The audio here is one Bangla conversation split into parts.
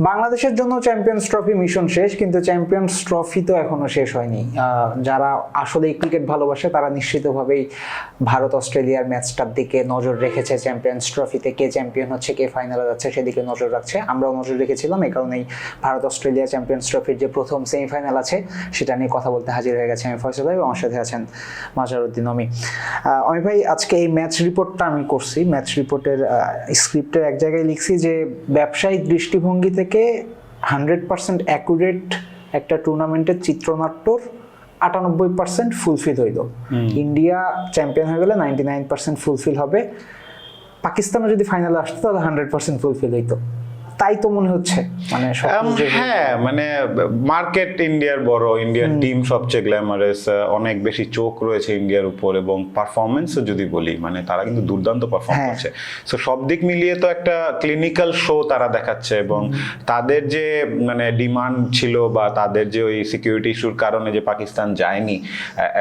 বাংলাদেশের জন্য চ্যাম্পিয়ন্স ট্রফি মিশন শেষ, কিন্তু চ্যাম্পিয়ন্স ট্রফি তো এখনও শেষ হয়নি। যারা আসলে ক্রিকেট ভালোবাসে, তারা নিশ্চিতভাবেই ভারত অস্ট্রেলিয়ার ম্যাচটার দিকে নজর রেখেছে চ্যাম্পিয়ন্স ট্রফিতে কে চ্যাম্পিয়ন হচ্ছে, কে ফাইনালে যাচ্ছে, সেদিকে নজর রাখছে। আমরাও নজর রেখেছিলাম এই কারণেই ভারত অস্ট্রেলিয়া চ্যাম্পিয়ন্স ট্রফির যে প্রথম সেমিফাইনাল আছে, সেটা নিয়ে কথা বলতে হাজির হয়ে গেছে আমি ফয়সল ভাই আমার সাথে আছেন মাজারুদ্দিন অমি। অমি ভাই, আজকে এই ম্যাচ রিপোর্টটা আমি করছি। ম্যাচ রিপোর্টের স্ক্রিপ্টের এক জায়গায় লিখছি যে, ব্যবসায়িক দৃষ্টিভঙ্গি থেকে হান্ড্রেড পার্সেন্ট অ্যাকুরেট একটা টুর্নামেন্টের চিত্রনাট্যর আটানব্বই পার্সেন্ট ফুলফিল হইল। ইন্ডিয়া চ্যাম্পিয়ন হয়ে গেলে নাইনটি নাইন পার্সেন্ট ফুলফিল হবে। পাকিস্তানও যদি ফাইনালে আসতো তাহলে হান্ড্রেড পার্সেন্ট ফুলফিল হইতো। তাই তো মনে হচ্ছে। মানে হ্যাঁ মানে মার্কেট ইন্ডিয়ার বড় ইন্ডিয়ার টিম সবচেয়ে গ্ল্যামারাস অনেক বেশি চোখ রয়েছে ইন্ডিয়ার উপর এবং পারফরমেন্সও যদি বলি মানে তারা কিন্তু দুর্দান্ত পারফর্ম হ্যাঁ। করছে। সো সব দিক মিলিয়ে তো একটা ক্লিনিক্যাল শো তারা দেখাচ্ছে এবং তাদের যে মানে ডিমান্ড ছিল বা তাদের যে ওই সিকিউরিটি ইস্যুর কারণে যে পাকিস্তান যায়নি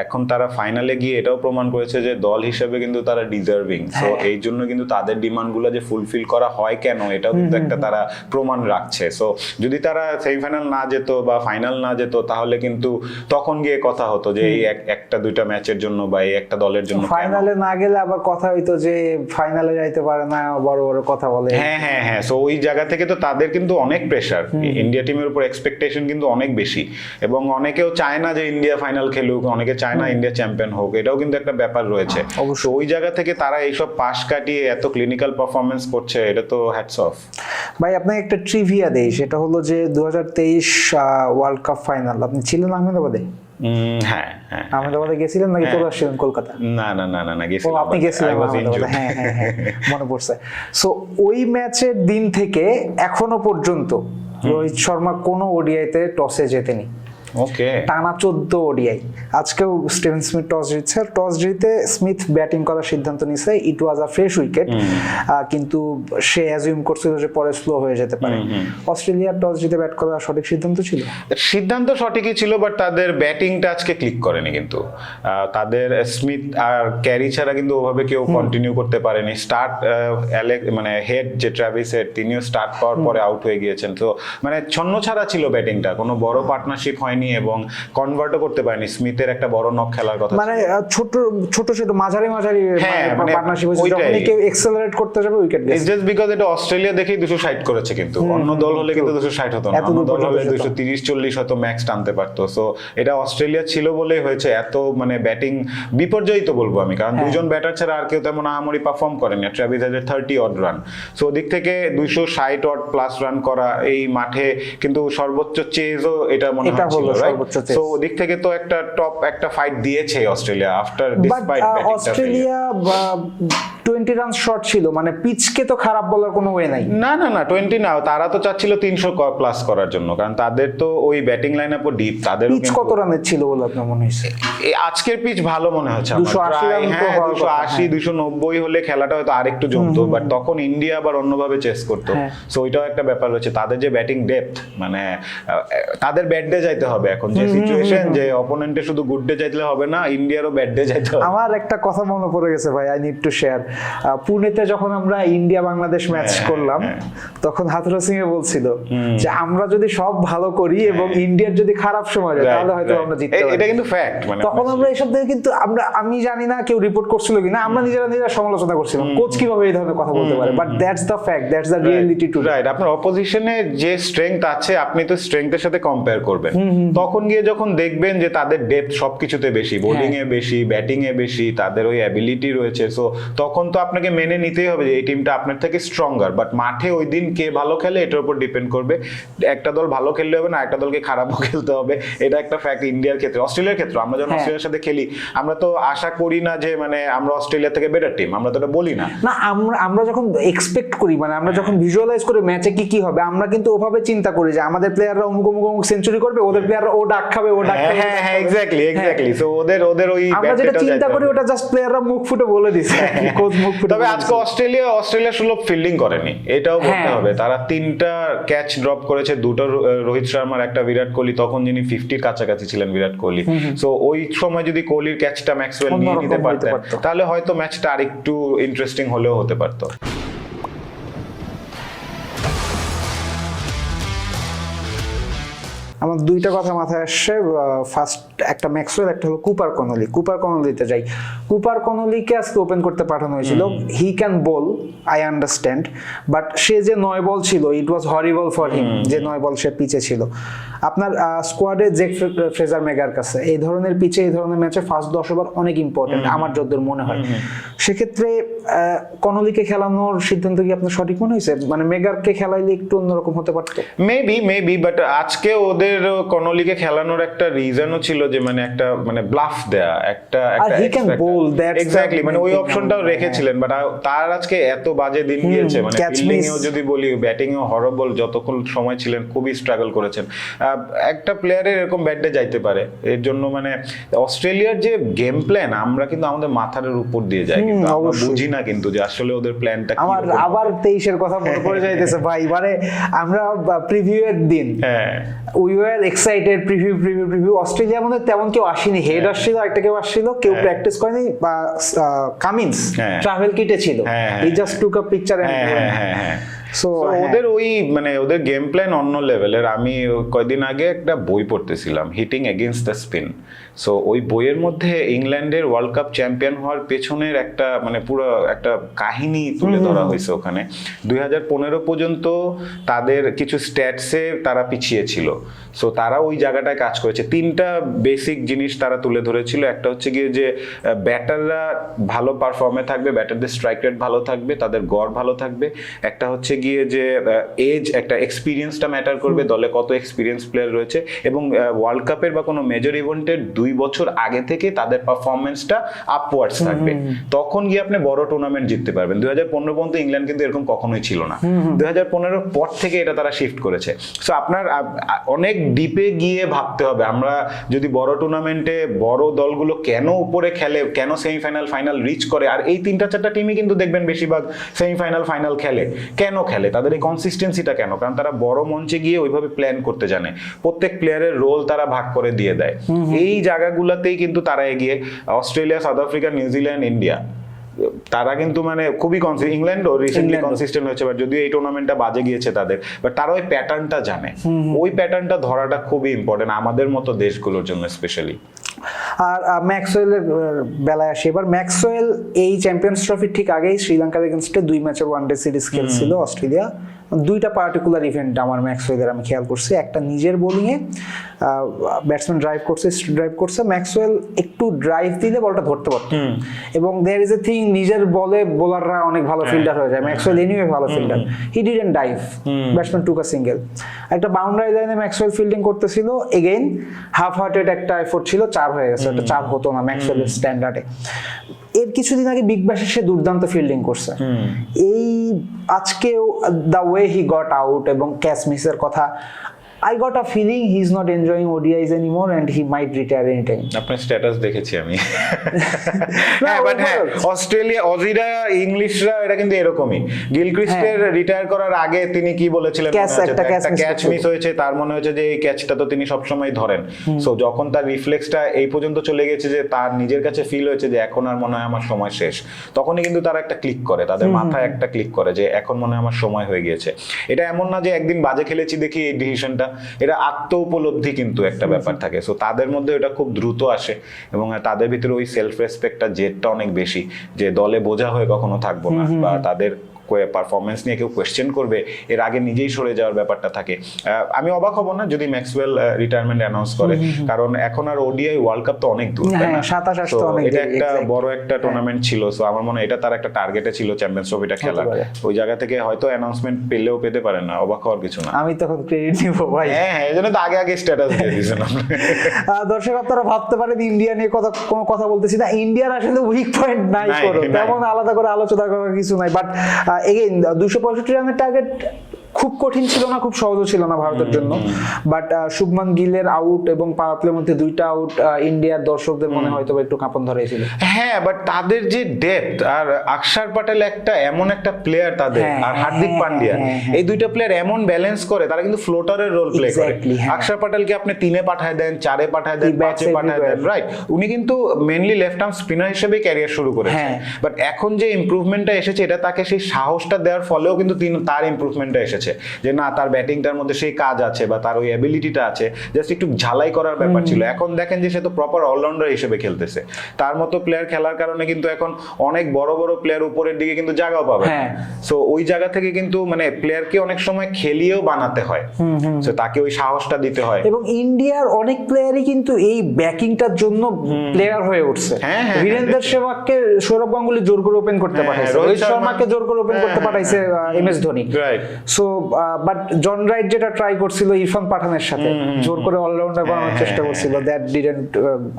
এখন তারা ফাইনালে গিয়ে এটাও প্রমাণ করেছে যে দল হিসেবে কিন্তু তারা ডিজার্ভিং সো হ্যাঁ। এই জন্য কিন্তু তাদের ডিমান্ডগুলো যে ফুলফিল করা হয় কেন এটাও কিন্তু একটা তারা প্রমাণ রাখছে। সো যদি তারা সেমিফাইনাল না যেত বা ফাইনাল না যেত তাহলে কিন্তু তখন গিয়ে কথা হতো যে এই একটা দুইটা ম্যাচের জন্য বা এই একটা দলের জন্য ফাইনালে না গেলে আবার কথা হইতো যে ফাইনালে যাইতে পারে না বড় বড় কথা বলে। হ্যাঁ হ্যাঁ হ্যাঁ। সো ওই জায়গা থেকে তো তাদের কিন্তু অনেক প্রেশার ইন্ডিয়া টিমের উপর এক্সপেকটেশন কিন্তু অনেক বেশি। এবং অনেকেও চায় না যে ইন্ডিয়া ফাইনাল খেলুক অনেকে চায় না ইন্ডিয়া চ্যাম্পিয়ন হোক। এটাও কিন্তু একটা ব্যাপার রয়েছে। অবশ্য ওই জায়গা থেকে তারা এইসব পাশ কাটিয়ে এত ক্লিনিক্যাল পারফরমেন্স করছে এটা তো হ্যাটস অফ ভাই আপনাকে একটা ট্রিভিয়া দেই সেটা হলো যে দু হাজার তেইশ ওয়ার্ল্ড কাপ ফাইনাল আপনি ছিলেন আহমেদাবাদে? হ্যাঁ হ্যাঁ আহমেদাবাদে গেছিলেন নাকি চলে আসছিলেন কলকাতা? না না না না না গেছিলাম আপনি গেছিলেন. হ্যাঁ হ্যাঁ হ্যাঁ মনে পড়ছে। সো ওই ম্যাচের দিন থেকে এখনও পর্যন্ত রোহিত শর্মা কোনো ওডিআইতে টসে জেতেনি। ওকে টানা চোদ্দ ওডিআই আজকেও স্টিভেন স্মিথ টস জিতছে। টস জিতে স্মিথ ব্যাটিং করার সিদ্ধান্ত নিছে ইট ওয়াজ আ ফ্রেশ উইকেট কিন্তু সে অ্যাজিউম করছিল যে পরে স্লো হয়ে যেতে পারে। অস্ট্রেলিয়ার টস জিতে ব্যাট করা সঠিক সিদ্ধান্ত ছিল? সিদ্ধান্ত সঠিকই ছিল বাট তাদের ব্যাটিংটা আজকে ক্লিক করেনি কিন্তু। তাদের স্মিথ আর ক্যারি ছাড়া কিন্তু ওভাবে কেউ কন্টিনিউ করতে পারেনি। স্টার্ট অ্যালেক মানে হেড যে ট্রাভিস হেড তিনিও স্টার্ট পাওয়ার পরে আউট হয়ে গিয়েছেন। তো মানে ছন্ন ছাড়া ছিল ব্যাটিংটা কোনো বড় পার্টনারশিপ হয়নি। এবং কনভার্টও করতে পারেনি। স্মিথের একটা বড় নক খেলার কথা মানে ছোট ছোট ছোট মাঝারি মাঝারি হ্যাঁ, মানে পার্টনারশিপ হয়েছে। যখনই কেউ এক্সেলারেট করতে যাবে উইকেট ইটস জাস্ট বিকজ এটা অস্ট্রেলিয়া দেখেই দুশো ষাট করেছে কিন্তু। অন্য দল হলে কিন্তু দুশো ষাট হতো না। এত অন্য দল হলে যেত। দুশো তিরিশ চল্লিশ হয়তো ম্যাক্স টানতে পারতো। সো এটা অস্ট্রেলিয়া ছিল বলেই হয়েছে। এত মানে ব্যাটিং বিপর্যয়ই তো বলব আমি। কারণ দুজন ব্যাটার ছাড়া আর কেউ তেমন আহামরি পারফর্ম করেনি। ট্রাভিস হাজার থার্টি অড রান সো ওদিক থেকে দুইশো ষাট অড প্লাস রান করা এই মাঠে কিন্তু সর্বোচ্চ চেজও এটা মনে হয় সো ওদিক থেকে তো একটা টপ একটা ফাইট দিয়েছে Australia after despite Australia twenty run short ছিল মানে পিচকে তো খারাপ বলার কোনো ওয়ে নাই। না না না টোয়েন্টি না তারা তো চাচ্ছিল তিনশো প্লাস করার জন্য কারণ তাদের তো ওই ব্যাটিং লাইন ডিপ তাদের পিচ কত রানের ছিল বলে আপনার মনে হয়েছে? আজকের পিচ ভালো মনে হচ্ছে 280 রান তো হ্যাঁ হওয়ার দুশো আশি হ্যাঁ। দুশো নব্বই হলে খেলাটা হয়তো আরেকটু জমতো বাট তখন ইন্ডিয়া আবার অন্যভাবে চেস করতো। হ্যাঁ। সো ওইটাও একটা ব্যাপার রয়েছে তাদের যে ব্যাটিং ডেপথ মানে তাদের ব্যাট ডে যাইতে হবে। এখন যে সিচুয়েশন যে অপোনেন্টে শুধু গুড ডে যাইতে হবে না ইন্ডিয়ারও ব্যাট ডে যাইতে হবে। আমার একটা কথা মনে পড়ে গেছে ভাই আই নিড টু শেয়ার পুনেতে যখন আমরা ইন্ডিয়া বাংলাদেশ ম্যাচ হ্যাঁ, করলাম হ্যাঁ। তখন হাথুরা সিং এ বলছিল যে আমরা যদি সব ভালো করি এবং ইন্ডিয়ার যদি খারাপ সময় যায় তাহলে হয়তো আমরা জিততে পারি। এটা কিন্তু ফ্যাক্ট মানে তখন আমরা এসব দেখে কিন্তু আমরা আমি জানি না কেউ রিপোর্ট করছিল কিনা আমরা নিজেরা নিজেরা সমালোচনা করছিলাম। কোচ কীভাবে এই ধরনের কথা বলতে পারে? But that's the fact that's the reality to right আপনার অপোজিশনে যে স্ট্রেংথ আছে আপনি তো স্ট্রেংথের সাথে কম্পেয়ার করবেন। তখন গিয়ে যখন দেখবেন যে তাদের ডেপথ সবকিছুতে বেশি বোলিং এ বেশি ব্যাটিং এ বেশি তাদের ওই অ্যাবিলিটি রয়েছে। সো তখন তো আপনাকে মেনে নিতেই হবে যে এই টিমটা আপনার থেকে স্ট্রঙ্গার বাট মাঠে ওই দিন কে ভালো খেলে এটার উপর ডিপেন্ড করবে। একটা দল ভালো খেললে হবে না একটা দলকে খারাপও খেলতে হবে। এটা একটা ফ্যাক্ট ইন্ডিয়ার ক্ষেত্রে অস্ট্রেলিয়ার ক্ষেত্রে। আমরা যখন হ্যাঁ। অস্ট্রেলিয়ার সাথে খেলি আমরা তো আশা করি না যে মানে আমরা অস্ট্রেলিয়া থেকে বেটার টিম আমরা তো এটা বলি না। না আমরা আমরা যখন এক্সপেক্ট করি মানে আমরা যখন ভিজুয়ালাইজ করি ম্যাচে কি কি হবে আমরা কিন্তু ওভাবে চিন্তা করি যে আমাদের প্লেয়াররা অমুক অমুক অমুক সেঞ্চুরি করবে ওদের প্লেয়াররা ও ডাক খাবে ও ডাক হ্যাঁ খাবে। হ্যাঁ হ্যাঁ এক্স্যাক্টলি এক্স্যাক্টলি সো ওদের ওদের ওই আমরা যেটা চিন্তা করি ওটা জাস্ট প্লেয়াররা মুখ ফুটে বলে দিছে। কোচ মুখ ফুটে তবে আজকে অস্ট্রেলিয়া অস্ট্রেলিয়া সুলভ ফিল্ডিং করেনি। এটাও বলতে হ্যাঁ। হবে। তারা তিনটা ক্যাচ ড্রপ করেছে। দুটো রোহিত শর্মার একটা বিরাট কোহলি তখন যিনি ফিফটির কাছাকাছি ছিলেন বিরাট কোহলি। সো ওই সময় যদি কোহলির ক্যাচটা ম্যাক্সওয়েল নিয়ে নিতে পারতেন তাহলে হয়তো ম্যাচটা আরেকটু ইন্টারেস্টিং হলেও হতে পারতো। আমার দুইটা কথা মাথায় আসছে ফার্স্ট একটা ম্যাক্সওয়েল একটা হলো কুপার কনলি কুপার কনলিতে যাই। কুপার কনলিকে আজকে ওপেন করতে পাঠানো হয়েছিল। He can bowl I understand but সে যে নয় বল ছিল ইট ওয়াজ হরিবল ফর হিম। যে নয় বল সে পিচে ছিল। আপনার স্কোয়াডে জেক ফ্রেজার মেগার কাছে এই ধরনের পিচে এই ধরনের ম্যাচে ফার্স্ট দশ ওভার অনেক ইম্পর্টেন্ট আমার যতদূর মনে হয়। সেক্ষেত্রে কনলিকে খেলানোর সিদ্ধান্ত কি আপনার সঠিক মনে হয়েছে? মানে মেগারকে খেলাইলে একটু অন্যরকম হতে পারতো? মেবি মেবি বাট আজকে ওদের কনলিকে খেলানোর একটা রিজনও ছিল যে মানে একটা মানে ব্লাফ দেয়া একটা এক্স্যাক্টলি মানে ওই অপশনটাও রেখেছিলেন বাট তার আজকে এত বাজে দিন গিয়েছে মানে ফিল্ডিং এও যদি বলি ব্যাটিং এও হরবল যতক্ষণ সময় ছিলেন খুবই স্ট্রাগল করেছেন। একটা প্লেয়ারের এরকম ব্যাটে যাইতে পারে এর জন্য মানে অস্ট্রেলিয়ার যে গেম প্ল্যান আমরা কিন্তু আমাদের মাথার উপর দিয়ে যাই কিন্তু আমরা বুঝি না কিন্তু যে আসলে ওদের প্ল্যানটা কি আমার আবার তেইশের কথা মনে পড়ে যাইতেছে ভাই মানে আমরা প্রিভিউ এর দিন হ্যাঁ। We were excited preview preview preview. অস্ট্রেলিয়ার মধ্যে তেমন কেউ আসেনি। হেড আসছিল একটা কেউ আসছিল কেউ প্র্যাকটিস করেনি বা কামিন্স হ্যাঁ। ট্রাভেল কিটে ছিল। হ্যাঁ, হ্যাঁ, ই জাস্ট টুক আ পিকচার হ্যাঁ হ্যাঁ হ্যাঁ হ্যাঁ। সো ওদের ওই মানে ওদের গেম প্ল্যান অন্য লেভেলের আমি কয়দিন আগে একটা বই পড়তেছিলাম hitting against the spin so ওই বইয়ের মধ্যে ইংল্যান্ডের ওয়ার্ল্ড কাপ চ্যাম্পিয়ন হওয়ার পেছনের একটা মানে পুরো একটা কাহিনী তুলে ধরা হয়েছে ওখানে। দুই হাজার পনেরো পর্যন্ত তাদের কিছু স্ট্যাটসে তারা পিছিয়ে ছিল সো তারা ওই জায়গাটায় কাজ করেছে। তিনটা বেসিক জিনিস তারা তুলে ধরেছিল। একটা হচ্ছে গিয়ে যে ব্যাটাররা ভালো পারফর্মে থাকবে ব্যাটারদের স্ট্রাইক রেট ভালো থাকবে তাদের গড় ভালো থাকবে। একটা হচ্ছে গিয়ে যে এজ একটা এক্সপিরিয়েন্সটা ম্যাটার করবে দলে কত এক্সপিরিয়েন্স প্লেয়ার রয়েছে। এবং ওয়ার্ল্ড কাপের বা কোনো মেজর ইভেন্টের দুই বছর আগে থেকে তাদের পারফরমেন্সটা আপওয়ার্ডস থাকবে। তখন গিয়ে আপনি বড় টুর্নামেন্ট জিততে পারবেন। দুই হাজার পনেরো পর্যন্ত ইংল্যান্ড কিন্তু এরকম কখনোই ছিল না। দুই হাজার পনেরোর পর থেকে এটা তারা শিফট করেছে। সো আপনার অনেক ডিপে গিয়ে ভাবতে হবে আমরা যদি বড় টুর্নামেন্টে বড় দলগুলো কেন উপরে খেলে কেন সেমিফাইনাল ফাইনাল রিচ করে? আর এই তিনটা চারটা টিমই কিন্তু দেখবেন বেশিরভাগ সেমিফাইনাল ফাইনাল খেলে। কেন খেলে? তাদের এই কনসিস্টেন্সিটা কেন? কারণ তারা বড় মঞ্চে গিয়ে ওইভাবে প্ল্যান করতে জানে। প্রত্যেক প্লেয়ারের রোল তারা ভাগ করে দিয়ে দেয়। এই জায়গাগুলোতেই কিন্তু তারা এগিয়ে Australia South Africa New Zealand India তারা কিন্তু মানে খুবই ইংল্যান্ডও রিসেন্টলি। কনসিস্টেন্ট হয়েছে বাট যদিও এই টুর্নামেন্টটা বাজে গিয়েছে তাদের বাট তারা ওই প্যাটার্নটা জানে। ওই প্যাটার্নটা ধরাটা খুবই ইম্পর্টেন্ট আমাদের মতো দেশগুলোর জন্য স্পেশালি আর ম্যাক্সওয়েলের বেলায় আসি। এবার ম্যাক্সওয়েল এই চ্যাম্পিয়ন্স ট্রফির ঠিক আগেই শ্রীলঙ্কার এগেনস্টে দুই ম্যাচের ওয়ানডে সিরিজ খেলছিল অস্ট্রেলিয়া। দুইটা পার্টিকুলার ইভেন্ট আমার ম্যাক্স ম্যাক্সওয়েলের আমি খেয়াল করছি। একটা নিজের বোলিংয়ে ব্যাটসম্যান ড্রাইভ করছে ড্রাইভ করছে। ম্যাক্সওয়েল একটু ড্রাইভ দিলে বলটা ধরতে পারতো। এবং দেয়ার ইজ এ থিং নিজের বলে বোলাররা অনেক ভালো ফিল্ডার হয়ে যায়। ম্যাক্সওয়েল এনিওয়ে ভালো fielder he didn't dive batsman took a single একটা বাউন্ডারি লাইনে ম্যাক্সওয়েল ফিল্ডিং করতেছিল। এগেইন হাফ হার্টেড একটা এফোর্ট ছিল চার হয়ে গেছে। একটা চার হতো না ম্যাক্সওয়েলের স্ট্যান্ডার্ডে এর কিছুদিন আগে বিগ ব্যাশে সে দুর্দান্ত ফিল্ডিং করছে। এই আজকেও the way he got out এবং ক্যাশ মিসের কথা I got a feeling he is not enjoying ODIs anymore and he might retire any time আপনার স্ট্যাটাস দেখেছি আমি। হ্যাঁ বাট হ্যাঁ অস্ট্রেলিয়া অজিরা ইংলিশরা এটা কিন্তু এরকমই। গিলক্রিস্টের রিটায়ার করার আগে তিনি কি বলেছিলেন? একটা ক্যাচ মিস হয়েছে তার মনে হয়েছে যে এই ক্যাচটা তো তিনি সবসময় ধরেন। সো যখন তার রিফ্লেক্সটা এই পর্যন্ত চলে গেছে যে তার নিজের কাছে ফিল হয়েছে যে এখন আর মনে হয় আমার সময় শেষ তখনই কিন্তু তারা একটা ক্লিক করে তাদের মাথায় একটা ক্লিক করে যে এখন মনে হয় আমার সময় হয়ে গিয়েছে। এটা এমন না যে একদিন বাজে খেলেছি দেখি এই ডিসিশনটা এটা আত্ম উপলব্ধি কিন্তু একটা ব্যাপার থাকে। সো তাদের মধ্যে এটা খুব দ্রুত আসে এবং তাদের ভিতরে ওই সেলফ রেসপেক্টটা জেদটা অনেক বেশি যে দলে বোঝা হয়ে কখনো থাকব না বা তাদের পারফরমেন্স নিয়ে কেউ কোয়েশ্চেন করবে এর আগে নিজেই সরে যাওয়ার ব্যাপারটা থাকে। আমি অবাক হব না যদি ম্যাক্সওয়েল রিটায়ারমেন্ট অ্যানাউন্স করে কারণ এখন আর ওডিআই ওয়ার্ল্ড কাপ তো অনেক দূর হ্যাঁ, না? 27 আসতে So, অনেক এটা একটা বড় একটা টুর্নামেন্ট ছিল সো আমার মনে হয় এটা তার একটা টার্গেটে ছিল চ্যাম্পিয়ন্স ট্রফিটা খেলা ওই জায়গা থেকে হয়তো অ্যানাউন্সমেন্ট পেলেও পেতে পারেন না অবাক হওয়ার কিছু না। আমি তখন ক্রেডিট নিব ভাই। হ্যাঁ হ্যাঁ এই জন্য তো আগে আগে স্ট্যাটাস দিয়ে দিয়েছেন দর্শক আপনারা ভাবতে পারেন ইন্ডিয়া নিয়ে কথা কোনো কথা বলতেছি না। ইন্ডিয়ার আসলে উইক পয়েন্ট নাই নাই। তেমন আলাদা করে আলোচনা করার কিছু নাই। বাট এগেইন দুশো পঁয়ষট্টি রানের টার্গেট খুব কঠিন ছিল না খুব সহজও ছিল না ভারতের জন্য। বাট শুভমান গিলের আউট এবং পাওয়ার প্লের মধ্যে দুইটা আউট ইন্ডিয়ার দর্শকদের মনে হয়তো একটু কাঁপন ধরেছিল হ্যাঁ বাট তাদের যে ডেপথ আর আকসার প্যাটেল একটা এমন একটা প্লেয়ার তাদের হ্যাঁ, আর হার্দিক হ্যাঁ, পান্ডিয়া হ্যাঁ। এই দুইটা প্লেয়ার এমন ব্যালেন্স করে তারা কিন্তু ফ্লোটারের রোল প্লে করে। আকসার প্যাটেলকে আপনি তিনে পাঠায় দেন চারে পাঠায় দেন পাঁচে পাঠায় দেন রাইট উনি কিন্তু মেনলি লেফট আর্ম স্পিনার হিসেবে ক্যারিয়ার শুরু হ্যাঁ। বাট এখন যে ইমপ্রুভমেন্টটা এসেছে এটা তাকে সেই সাহসটা দেওয়ার ফলেও কিন্তু তিনি তার ইমপ্রুভমেন্টটা এসেছে। এসেছে যে না তার ব্যাটিংটার মধ্যে সেই কাজ আছে বা তার ওই অ্যাবিলিটিটা আছে জাস্ট একটু ঝালাই করার ব্যাপার ছিল। এখন দেখেন যে সে তো প্রপার অলরাউন্ডার হিসেবে খেলতেছে। তার মতো প্লেয়ার খেলার কারণে কিন্তু এখন অনেক বড় বড় প্লেয়ার উপরের দিকে কিন্তু জায়গাও পাবে হ্যাঁ। সো ওই জায়গা থেকে কিন্তু মানে প্লেয়ারকে অনেক সময় খেলিয়েও বানাতে হয়। সো তাকে ওই সাহসটা দিতে হয়। এবং ইন্ডিয়ার অনেক প্লেয়ারই কিন্তু এই ব্যাকিংটার জন্য প্লেয়ার হয়ে উঠছে। হ্যাঁ, হ্যাঁ, বীরেন্দ্র হ্যাঁ, সেবাগকে সৌরভ গাঙ্গুলি জোর করে ওপেন করতে হ্যাঁ, পাঠাইছে। রোহিত শর্মাকে জোর করে ওপেন হ্যাঁ, করতে হ্যাঁ, পাঠাইছে M S Dhoni. Right so but John right যেটা ট্রাই করছিল ইরফান পাঠানের সাথে জোর করে অলরাউন্ডার বানানোর হ্যাঁ, চেষ্টা করছিল দ্যাট ডিডেন্ট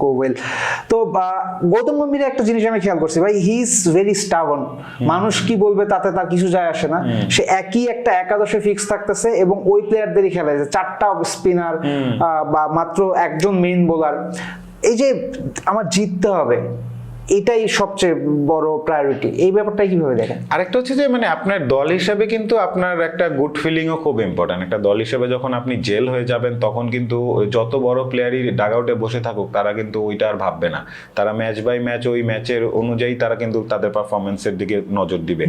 গো ওয়েল তো গৌতম গম্ভীরের একটা জিনিস আমি খেয়াল করছি ভাই হি ইজ ভেরি স্টাবন মানুষ কি বলবে তাতে তার কিছু যায় আসে না। সে একই একটা একাদশে ফিক্স থাকতেছে এবং ওই প্লেয়ারদেরই খেলাইছে চারটা স্পিনার বা মাত্র একজন মেইন বোলার এই যে আমার জিততে হবে। এটাই সবচেয়ে বড় প্রায়োরিটি এই ব্যাপারটা কীভাবে দেখেন? আরেকটা হচ্ছে যে মানে আপনার দল হিসাবে কিন্তু আপনার একটা গুড ফিলিংও খুব ইম্পর্টেন্ট একটা দল হিসেবে যখন আপনি জেল হয়ে যাবেন তখন কিন্তু যত বড় প্লেয়ারই ডাগআউটে বসে থাকুক তারা কিন্তু ওইটা আর ভাববে না। তারা ম্যাচ বাই ম্যাচ ওই ম্যাচের অনুযায়ী তারা কিন্তু তাদের পারফরমেন্সের দিকে নজর দিবে।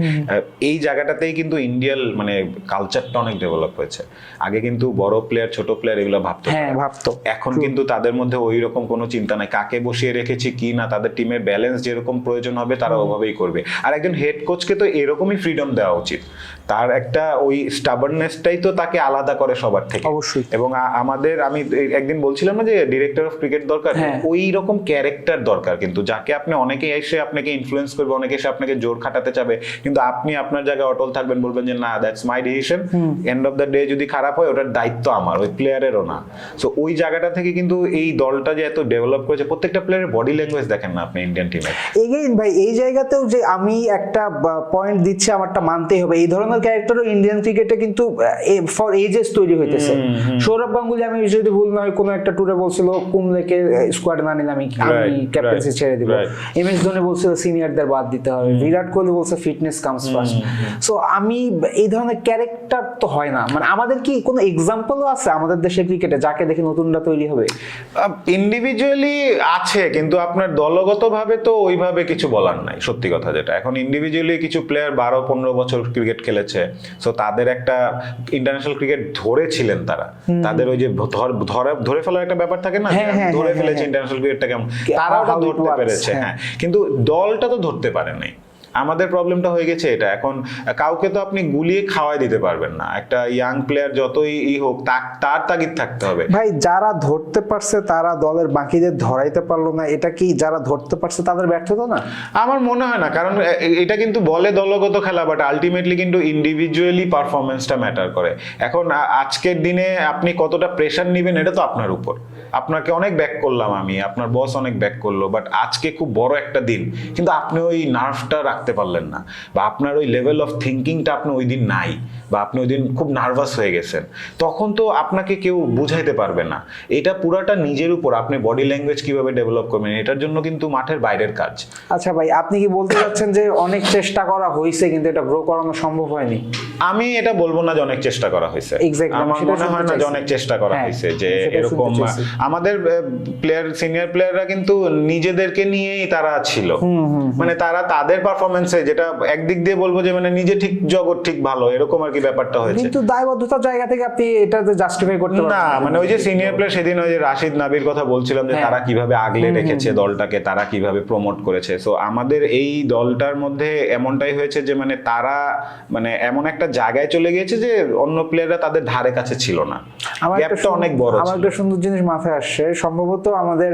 এই জায়গাটাতেই কিন্তু ইন্ডিয়ান মানে কালচারটা অনেক ডেভেলপ হয়েছে। আগে কিন্তু বড় প্লেয়ার ছোট প্লেয়ার এগুলো ভাবতো হ্যাঁ ভাবতো। এখন কিন্তু তাদের মধ্যে ওই রকম কোনো চিন্তা নাই। কাকে বসিয়ে রেখেছি কি না তাদের টিমের ব্যালেন্স যেরকম প্রয়োজন হবে তারা ওভাবেই করবে। আর একজন হেড কোচকে তো এরকমই ফ্রিডম দেওয়া উচিত। তার একটা ওই স্টাবারনেসটাই তো তাকে আলাদা করে সবার থেকে। অবশ্যই। এবং আমাদের আমি একদিন বলছিলাম না যে ডিরেক্টর অফ ক্রিকেট দরকার। ওই রকম ক্যারেক্টার দরকার কিন্তু যাকে আপনি অনেকে এসে আপনাকে ইনফ্লুয়েন্স করবে অনেকে এসে আপনাকে জোর খাটাতে চাবে। কিন্তু আপনি আপনার জায়গায় অটল থাকবেন বলবেন যে না that's my decision end of the day যদি খারাপ হয় ওটার দায়িত্ব আমার ওই প্লেয়ারেরও না। সো ওই জায়গাটা থেকে কিন্তু এই দলটা যে এত ডেভেলপ করেছে প্রত্যেকটা প্লেয়ারের বডি ল্যাঙ্গুয়েজ দেখেন না আপনি ইন্ডিয়ান টিমের এগেইন ভাই এই জায়গাতেও যে আমি একটা পয়েন্ট দিচ্ছি আমারটা মানতেই হবে। এই ধরনের ক্যারেক্টারও ইন্ডিয়ান ক্রিকেটে কিন্তু ফর এজেস তৈরি হইতেছে। সৌরভ গাঙ্গুলি আমি যদি ভুল না হয় কোনো একটা টুরে বলছিল কুমলেকে স্কোয়াডে না নিলে আমি আমি ক্যাপ্টেন্সি ছেড়ে দিব? এম এস ধোনি বলছিল সিনিয়রদের বাদ দিতে হবে। বিরাট কোহলি বলছে ফিটনেস কামস ফার্স্ট সো আমি এই ধরনের ক্যারেক্টার তো হয় না। মানে আমাদের কি কোনো এক্সাম্পলও আছে আমাদের দেশের ক্রিকেটে যাকে দেখে নতুনরা তৈরি হবে? ইন্ডিভিজুয়ালি আছে কিন্তু আপনার দলগতভাবে তো ওইভাবে কিছু বলার নাই সত্যি কথা যেটা। এখন ইন্ডিভিজুয়ালি কিছু প্লেয়ার বারো পনেরো বছর ক্রিকেট খেলেছে সো তাদের একটা ইন্টারন্যাশনাল ক্রিকেট ধরেছিলেন তারা। তাদের ওই যে ধর- ফেলার একটা ব্যাপার থাকে না হ্যাঁ, হ্যাঁ, ধরে হ্যাঁ, ফেলেছে। ইন্টারন্যাশনাল ক্রিকেটটা কেমন? কি- তারা ওটা how it ধরতে পেরেছে হ্যাঁ। কিন্তু দলটা তো ধরতে পারেনি। আমাদের প্রবলেমটা হয়ে গেছে এটা। এখন কাউকে তো আপনি গুলিয়ে খাওয়াই দিতে পারবেন না। একটা ইয়াং প্লেয়ার যতই ই হোক তার তাগিদ থাকতে হবে। ভাই যারা ধরতে পারছে তারা দলের বাকিদের ধরাইতে পারল না। এটা কি যারা ধরতে পারছে তাদের ব্যর্থতা না? আমার মনে হয় না কারণ এটা কিন্তু বলে দলগত খেলা বাট আলটিমেটলি কিন্তু ইন্ডিভিজুয়ালি পারফরমেন্সটা ম্যাটার করে। এখন আজকের দিনে আপনি কতটা প্রেশার নেবেন এটা তো আপনার উপর। আপনাকে অনেক ব্যাক করলাম আমি, আপনার বস অনেক ব্যাক করল বাট আজকে খুব বড় একটা দিন। কিন্তু আপনি ওই নার্ভটা রাখতে পারলেন না, বা আপনার ওই লেভেল অফ থিঙ্কিংটা আপনি ওই দিন নাই, বা আপনি ওই দিন খুব নার্ভাস হয়ে গেছেন। তখন তো আপনাকে কেউ বুঝাইতে পারবে না। এটা পুরাটা নিজের উপর, আপনি বডি ল্যাঙ্গুয়েজ কীভাবে ডেভেলপ করবেন, এটার জন্য কিন্তু মাঠের বাইরের কাজ। আচ্ছা ভাই, আপনি কি বলতে চাচ্ছেন যে অনেক চেষ্টা করা হয়েছে কিন্তু এটা গ্রো করানো সম্ভব হয়নি? আমি এটা বলব না যে অনেক চেষ্টা করা হয়েছে। আমার মনে হয় না যে। অনেক চেষ্টা করা হ্যাঁ, হয়েছে যে এরকম আমাদের প্লেয়ার সিনিয়র প্লেয়াররা কিন্তু নিজেদেরকে নিয়েই তারা ছিল। মানে তারা তাদের পারফরমেন্সে যেটা একদিক দিয়ে বলব যে মানে নিজে ঠিক জগৎ ঠিক ভালো এরকম আর কি ব্যাপারটা হয়েছে। কিন্তু দায়বদ্ধতার জায়গা থেকে আপনি এটাতে জাস্টিফাই করতে না মানে ওই যে সিনিয়র প্লেয়ার সেদিন ওই যে রাশিদ নাবির কথা বলছিলাম যে হ্যাঁ। তারা কীভাবে আগলে রেখেছে দলটাকে তারা কীভাবে প্রমোট করেছে। সো আমাদের এই দলটার মধ্যে এমনটাই হয়েছে যে মানে তারা মানে এমন একটা জায়গায় চলে গিয়েছে যে অন্য প্লেয়াররা তাদের ধারে কাছে ছিল না। আমার গ্যাপটা অনেক বড় আমার একটা সুন্দর জিনিস মাথায় আসছে সম্ভবত আমাদের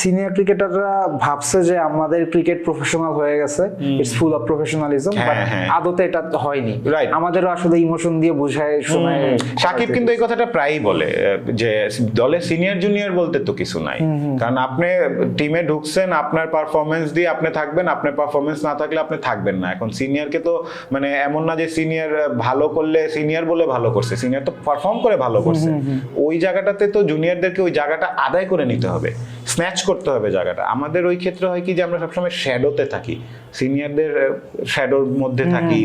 সিনিয়র ক্রিকেটাররা ভাবছে যে আমাদের ক্রিকেট প্রফেশনাল হয়ে গেছে it's full of professionalism but. আদতে এটা হয়নি. আমাদেরও আসলে ইমোশন দিয়ে বুঝায় শোনায় সাকিব কিন্তু এই কথাটা প্রায়ই বলে যে দলে সিনিয়র জুনিয়র বলতে তো কিছু নাই। কারণ আপনি টিমে ঢুকছেন আপনার পারফরমেন্স দিয়ে আপনি থাকবেন আপনার পারফরমেন্স না থাকলে আপনি থাকবেন না। এখন সিনিয়রকে তো মানে এমন না যে সিনিয়র ভালো করলে সিনিয়র বলে ভালো করছে সিনিয়র তো পারফর্ম করে ভালো করছে। ওই জায়গাটাতে তো জুনিয়রদেরকে ওই জায়গাটা আদায় করে নিতে হবে স্ন্যাচ করতে হবে জায়গাটা। আমাদের ওই ক্ষেত্রে হয় কি যে আমরা সবসময় শ্যাডোতে থাকি সিনিয়রদের শ্যাডোর মধ্যে থাকি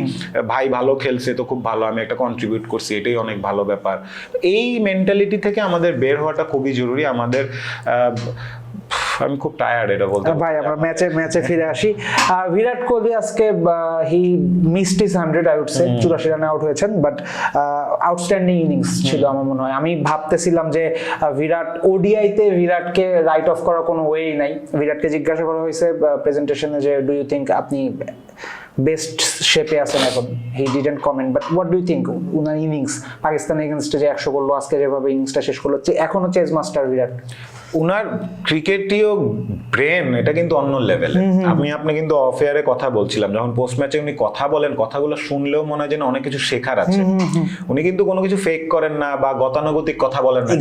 ভাই ভালো খেলছে তো খুব ভালো আমি একটা কন্ট্রিবিউট করছি এটাই অনেক ভালো ব্যাপার। এই মেন্টালিটি থেকে আমাদের বের হওয়াটা খুবই জরুরি আমাদের আহ, আমি খুব টায়ার্ড এটা বলতে ভাই আমরা ম্যাচে ম্যাচে ফিরে আসি। বিরাট কোহলি আজকে he missed his hundred out সে চুরাশি রানে আউট হয়েছেন বাট আউটস্ট্যান্ডিং ইনিংস ছিল আমার মনে হয়। আমি ভাবতেছিলাম যে বিরাট ওডিআইতে বিরাটকে রাইট অফ করার কোনো ওয়েই নাই। বিরাটকে জিজ্ঞাসা করা হয়েছে প্রেজেন্টেশনে যে ডু ইউ থিঙ্ক আপনি বেস্ট শেপে আছেন এখন। He didn't comment but what do you think উনার ইনিংস পাকিস্তান এগেনস্টে যে একশো করল আজকে যেভাবে ইনিংসটা শেষ করল চে- এখনও চেজ মাস্টার বিরাট? উনার ক্রিকেটীয় ব্রেন এটা কিন্তু অন্য লেভেলে আমি আপনি কিন্তু অফ এয়ারে কথা বলছিলাম যখন পোস্ট ম্যাচে উনি কথা বলেন কথাগুলো শুনলেও মনে হয় যেন অনেক কিছু শেখার আছে। উনি কিন্তু কোনো কিছু ফেক করেন না বা গতানুগতিক কথা বলেন না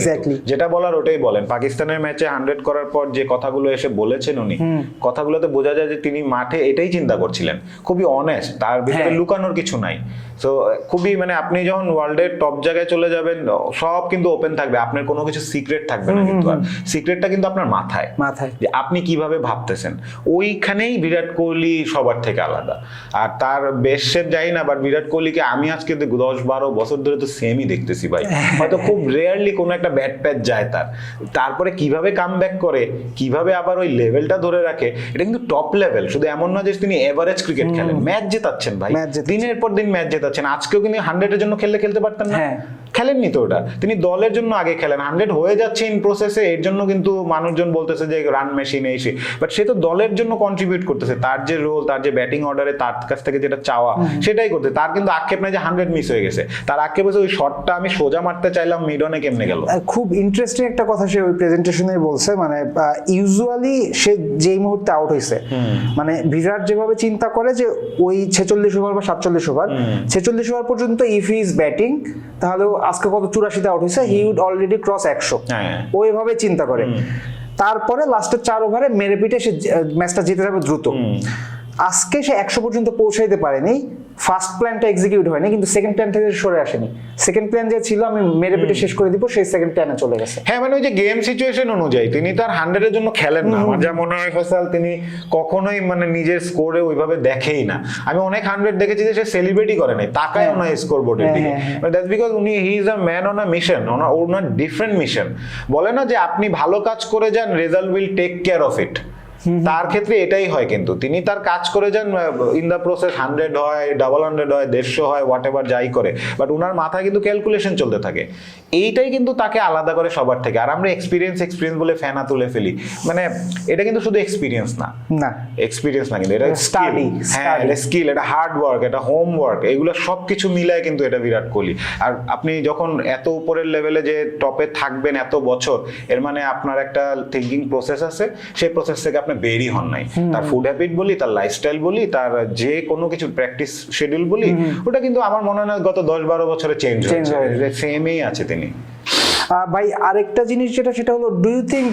যেটা বলার ওটাই বলেন। পাকিস্তানের ম্যাচে হান্ড্রেড করার পর যে কথাগুলো এসে বলেছেন উনি কথাগুলোতে বোঝা যায় যে তিনি মাঠে এটাই চিন্তা করছিলেন। খুবই অনেস্ট তার ভিতরে হ্যাঁ। লুকানোর কিছু নাই তো খুবই মানে আপনি যখন ওয়ার্ল্ডের টপ জায়গায় চলে যাবেন সব কিন্তু ওপেন থাকবে। আপনার কোনো কিছু সিক্রেট থাকবে না কিন্তু। আর সিক্রেটটা কিন্তু আপনার মাথায়। মাথায়। যে আপনি কীভাবে ভাবতেছেন? ওইখানেই বিরাট কোহলি সবার থেকে আলাদা। আর তার বেশের যাই না বাট বিরাট কোহলিকে আমি আজকে দশ বারো বছর ধরে তো সেমই দেখতেছি ভাই। হয়তো খুব রেয়ারলি কোনো একটা ব্যাট প্যাচ যায় তার। তারপরে কীভাবে কাম করে কীভাবে আবার ওই লেভেলটা ধরে রাখে এটা কিন্তু টপ লেভেল শুধু এমন না যে তিনি এভারেজ ক্রিকেট খেলেন। ম্যাচ জেতাচ্ছেন ভাই। দিনের পর দিন ম্যাচ জেতাচ্ছেন। আজকেও কিন্তু হান্ড্রেডের জন্য খেললে খেলতে পারতেন না। হ্যাঁ। খেলেননি তো ওটা। তিনি দলের জন্য আগে খেলেন। হান্ড্রেড হয়ে যাচ্ছে ইন প্রসেসে এর জন্য কিন্তু মানুষজন বলতেছে যে রান মেশিন এই সে বাট সে তো দলের জন্য কন্ট্রিবিউট করতেছে। তার যে রোল তার যে ব্যাটিং অর্ডারে তার কাছ থেকে যেটা চাওয়া সেটাই করতে। তার কিন্তু আক্ষেপ নাই যে হান্ড্রেড মিস হয়ে গেছে। তার আক্ষেপ হচ্ছে ওই শটটা আমি সোজা মারতে চাইলাম মিডনে কেমনে গেল? খুব ইন্টারেস্টিং একটা কথা সে ওই প্রেজেন্টেশনে বলছে। মানে ইউজুয়ালি সে যেই মুহূর্তে আউট হয়েছে মানে বিরাট যেভাবে চিন্তা করে যে ওই ছেচল্লিশ ওভার বা সাতচল্লিশ ওভার ছেচল্লিশ ওভার পর্যন্ত ইফ ইজ ব্যাটিং তাহলে আজকে কত চুরাশিতে আউট হয়েছে হি উড অলরেডি ক্রস একশো। হ্যাঁ। ও এভাবে চিন্তা করে। তারপরে লাস্টের চার ওভারে মেরে পিটে সে ম্যাচটা জিতে যাবে দ্রুত। আজকে সে একশো পর্যন্ত পৌঁছাইতে পারেনি ফার্স্ট প্ল্যানটা এক্সিকিউট হয়নি কিন্তু সেকেন্ড প্ল্যান থেকে সরে আসেনি। সেকেন্ড প্ল্যান যে ছিল আমি মেরে পিটে শেষ করে দিব সেই সেকেন্ড প্ল্যানে চলে গেছে। হ্যাঁ মানে ওই যে গেম সিচুয়েশন অনুযায়ী তিনি তার হান্ড্রেডের জন্য খেলেন না। আমার যা মনে হয় ফেসাল তিনি কখনোই মানে নিজের স্কোরে ওইভাবে দেখেই না। আমি অনেক হান্ড্রেড দেখেছি যে সে সেলিব্রেটই করে নাই তাকায়ও না স্কোর বোর্ডের হ্যাঁ, দিকে। হ্যাঁ, দ্যাটস বিকজ উনি he is a man on a mission on owner different mission বলে না যে আপনি ভালো কাজ করে যান result will take care of it তার ক্ষেত্রে এটাই হয় কিন্তু। তিনি তার কাজ করে যান ইন দ্য প্রসেস হান্ড্রেড হয় ডাবল হান্ড্রেড হয় দেড়শো হয় হোয়াট এভার যাই করে। বাট উনার মাথায় কিন্তু ক্যালকুলেশন চলতে থাকে। এইটাই কিন্তু তাকে আলাদা করে সবার থেকে। আর আমরা এক্সপিরিয়েন্স এক্সপিরিয়েন্স বলে ফ্যানা তুলে ফেলি। মানে এটা কিন্তু শুধু এক্সপিরিয়েন্স না। না। এক্সপিরিয়েন্স না কিন্তু এটা স্টাডি হ্যাঁ এটা স্কিল এটা হার্ড ওয়ার্ক এটা হোম ওয়ার্ক এগুলো সবকিছু মিলায় কিন্তু এটা বিরাট কোহলি আর আপনি যখন এত উপরের লেভেলে যে টপে থাকবেন এত বছর এর মানে আপনার একটা থিঙ্কিং প্রসেস আছে। সেই প্রসেস থেকে আপনি বেরই হন নাই। তার ফুড হ্যাবিট বলি তার লাইফস্টাইল বলি তার যে কোনো কিছু প্র্যাকটিস শিডিউল বলি ওটা কিন্তু আমার মনে হয় না গত দশ বারো বছরে চেঞ্জ হয়েছে। সেমই আছে তিনি। ভাই আরেকটা জিনিস যেটা সেটা হলো do you think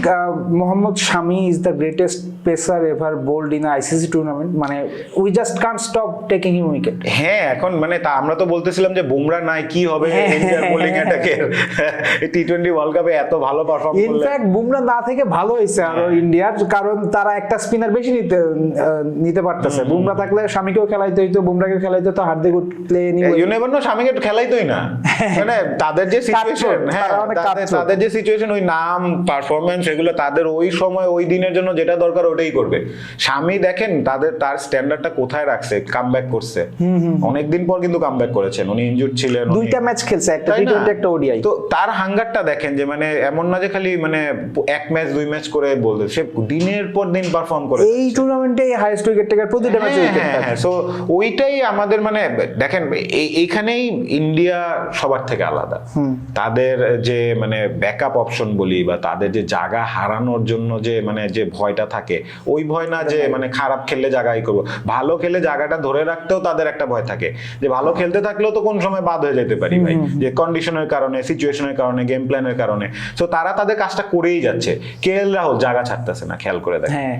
Mohammed Shami is the greatest pacer ever bowled in ICC tournament মানে we just can't stop taking him wicket হ্যাঁ এখন মানে তা আমরা তো বলতেছিলাম যে বুমরা নাই কি হবে হ্যাঁ, ইন্ডিয়ার হ্যাঁ, বোলিং হ্যাঁ। অ্যাটাকের টি টোয়েন্টি ওয়ার্ল্ড কাপে এত ভালো পারফর্ম করলে। ইনফ্যাক্ট বুমরা না থেকে ভালো হয়েছে আরও ইন্ডিয়ার কারণ তারা একটা স্পিনার বেশি নিতে নিতে পারতেছে। বুমরা থাকলে স্বামীকেও খেলাইতে হইতো বুমরাকে খেলাইতে তো হার্দিক উঠলে ইউ নেভার নো স্বামীকে খেলাইতোই না। মানে তাদের যে সিচুয়েশন হ্যাঁ তাদের তাদের যে সিচুয়েশন ওই নাম পারফরমেন্স এগুলো তাদের ওই সময় ওই দিনের জন্য যেটা দরকার ওটাই করবে। স্বামী দেখেন তাদের তার স্ট্যান্ডার্ডটা কোথায় রাখছে কামব্যাক করছে। অনেকদিন পর কিন্তু কামব্যাক করেছেন। উনি ইনজুর ছিলেন দুইটা ম্যাচ খেলছে একটা টি টোয়েন্টি একটা ওডিআই তো তার হাঙ্গারটা দেখেন যে মানে এমন না যে খালি মানে এক ম্যাচ দুই ম্যাচ করে বলতে সে দিনের পর দিন পারফর্ম করে এই টুর্নামেন্টে হাইয়েস্ট উইকেট টেকার প্রতিটা ম্যাচে উইকেট সো ওইটাই আমাদের মানে দেখেন এই- এইখানেই ইন্ডিয়া সবার থেকে আলাদা। তাদের যে মানে ব্যাকআপ অপশন বলি বা তাদের যে জায়গা হারানোর জন্য যে মানে যে ভয়টা থাকে ওই ভয় না যে মানে খারাপ খেললে জায়গায় করব। ভালো খেলে জায়গাটা ধরে রাখতেও তাদের একটা ভয় থাকে। যে ভালো খেলতে থাকলেও তো কোন সময় বাদ হয়ে যেতে পারি ভাই। যে কন্ডিশনের কারণে সিচুয়েশনের কারণে গেম প্ল্যানের কারণে। তো তারা তাদের কাজটা করেই যাচ্ছে। কে এল রাহুল জায়গা ছাড়তেছে না খেয়াল করে দেখ হ্যাঁ।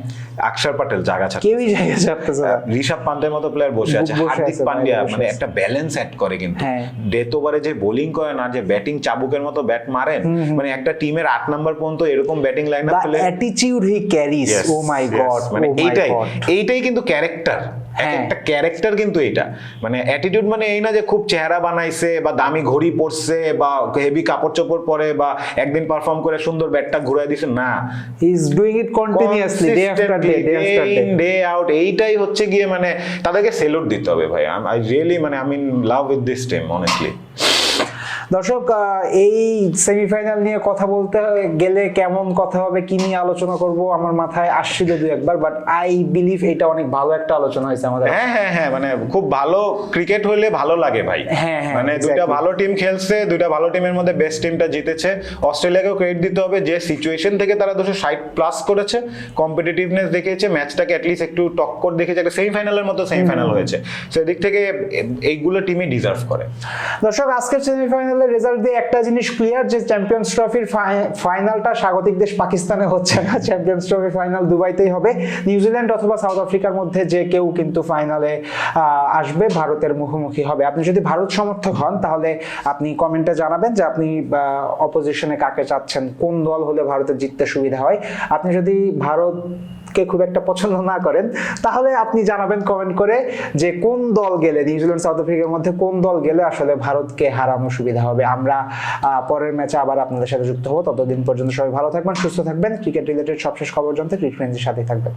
আকসার পাটেল জায়গা ছাড়তে কেউই জায়গা ছাড়তেছে না। ঋষভ পান্তের মতো প্লেয়ার বসে আছে। হার্দিক পান্ডিয়া মানে একটা ব্যালেন্স অ্যাড করে কিন্তু। হ্যাঁ। ডেথ ওভারে যে বোলিং করে না যে ব্যাটিং চাবুকের মতো ব্যাট মারেন মানে একটা টিমের আট নাম্বার পর্যন্ত এরকম batting line up he carries, Yes, oh my yes, god, মানে oh এইটাই এইটাই কিন্তু ক্যারেক্টার। একটা ক্যারেক্টার কিন্তু এটা মানে অ্যাটিটিউড মানে এই না যে খুব চেহারা বানাইছে বা দামি ঘড়ি পরছে বা হেভি কাপড় চোপড় পরে বা একদিন পারফর্ম করে সুন্দর ব্যাটটা ঘুরাই দিছে না। He is doing it continuously day after day day after day day out এইটাই হচ্ছে গিয়ে মানে তাদেরকে সেলুট দিতে হবে ভাই। আই রিয়েলি মানে I mean love with this team honestly দর্শক এই সেমিফাইনাল নিয়ে কথা বলতে গেলে কেমন কথা হবে কি নিয়ে আলোচনা করব আমার মাথায় আসছিল দু একবার বাট আই বিলিভ এটা অনেক ভালো একটা আলোচনা হয়েছে আমাদের। হ্যাঁ হ্যাঁ হ্যাঁ মানে খুব ভালো ক্রিকেট হলে ভালো লাগে ভাই। হ্যাঁ, হ্যাঁ, মানে দুইটা ভালো টিম খেলছে দুইটা ভালো টিমের মধ্যে বেস্ট টিমটা জিতেছে। অস্ট্রেলিয়াকেও ক্রেডিট দিতে হবে যে সিচুয়েশন থেকে তারা দুশো ষাট প্লাস করেছে কম্পিটিটিভনেস দেখিয়েছে ম্যাচটাকে অ্যাটলিস্ট একটু টক্কর দেখেছে একটা সেমিফাইনালের মতো সেমিফাইনাল হয়েছে। সেদিক থেকে এইগুলো টিমই ডিজার্ভ করে। দর্শক আজকের সেমিফাইনালের রেজাল্ট দিয়ে একটা জিনিস ক্লিয়ার যে চ্যাম্পিয়ন্স ট্রফির ফাইনালটা স্বাগতিক দেশ পাকিস্তানে হচ্ছে না। চ্যাম্পিয়ন্স ট্রফি ফাইনাল দুবাইতেই হবে। নিউজিল্যান্ড অথবা সাউথ আফ্রিকার মধ্যে যে কেউ কিন্তু ফাইনালে আসবে, ভারতের মুখোমুখি হবে। আপনি যদি ভারত সমর্থক হন, তাহলে আপনি কমেন্টে জানাবেন যে আপনি অপোজিশনে কাকে চাচ্ছেন, কোন দল হলে ভারতের জিততে সুবিধা হয়। আপনি যদি ভারতকে খুব একটা পছন্দ না করেন, তাহলে আপনি জানাবেন কমেন্ট করে যে কোন দল গেলে, নিউজিল্যান্ড, সাউথ আফ্রিকার মধ্যে কোন দল গেলে আসলে ভারতকে হারানো সুবিধা হবে। আমরা পরের ম্যাচে আবার আপনাদের সাথে যুক্ত হব। ততদিন পর্যন্ত সবাই ভালো থাকবেন, সুস্থ থাকবেন। ক্রিকেট রিলেটেড সবশেষ খবর জানতে ক্রিকেট সাথে থাকবেন।